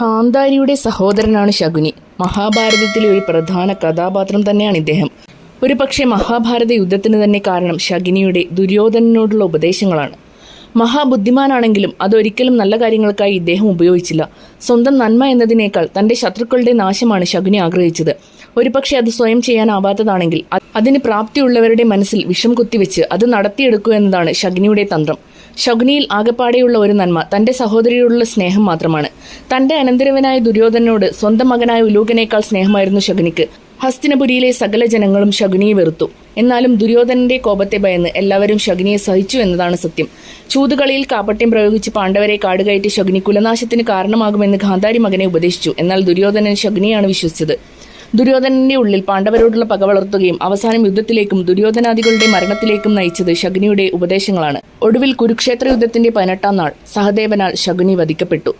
ഗാന്ധാരിയുടെ സഹോദരനാണ് ശകുനി. മഹാഭാരതത്തിലെ ഒരു പ്രധാന കഥാപാത്രം തന്നെയാണ് ഇദ്ദേഹം. ഒരു പക്ഷേ മഹാഭാരത യുദ്ധത്തിന് തന്നെ കാരണം ശകുനിയുടെ ദുര്യോധനനോടുള്ള ഉപദേശങ്ങളാണ്. മഹാബുദ്ധിമാനാണെങ്കിലും അതൊരിക്കലും നല്ല കാര്യങ്ങൾക്കായി ഇദ്ദേഹം ഉപയോഗിച്ചില്ല. സ്വന്തം നന്മ എന്നതിനേക്കാൾ തന്റെ ശത്രുക്കളുടെ നാശമാണ് ശകുനി ആഗ്രഹിച്ചത്. ഒരുപക്ഷെ അത് സ്വയം ചെയ്യാനാവാത്തതാണെങ്കിൽ അതിന് പ്രാപ്തിയുള്ളവരുടെ മനസ്സിൽ വിഷം കുത്തിവെച്ച് അത് നടത്തിയെടുക്കുക എന്നതാണ് ശഗ്നിയുടെ തന്ത്രം. ശഗ്നിയിൽ ആകപ്പാടെയുള്ള ഒരു നന്മ തന്റെ സഹോദരിയോടുള്ള സ്നേഹം മാത്രമാണ്. തന്റെ അനന്തരവനായ ദുര്യോധനോട് സ്വന്തം മകനായ ഉലൂകനേക്കാൾ സ്നേഹമായിരുന്നു ശഗ്നിക്ക്. ഹസ്തിനപുരിയിലെ സകല ജനങ്ങളും ശകുനിയെ വെറുത്തു. എന്നാലും ദുര്യോധനന്റെ കോപത്തെ ഭയന്ന് എല്ലാവരും ശഗ്നിയെ സഹിച്ചു എന്നതാണ് സത്യം. ചൂതുകളിയിൽ കാപട്യം പ്രയോഗിച്ച് പാണ്ഡവരെ കാടുകയറ്റി ശകുനി കുലനാശത്തിന് കാരണമാകുമെന്ന് ഗാന്ധാരി മകനെ ഉപദേശിച്ചു. എന്നാൽ ദുര്യോധനൻ ശഗ്നിയാണ് വിശ്വസിച്ചത്. ദുര്യോധനന്റെ ഉള്ളിൽ പാണ്ഡവരോടുള്ള പക വളർത്തുകയും അവസാനം യുദ്ധത്തിലേക്കും ദുര്യോധനാദികളുടെ മരണത്തിലേക്കും നയിച്ചത് ശകുനിയുടെ ഉപദേശങ്ങളാണ്. ഒടുവിൽ കുരുക്ഷേത്ര യുദ്ധത്തിന്റെ പതിനെട്ടാം നാൾ സഹദേവനാൽ ശകുനി വധിക്കപ്പെട്ടു.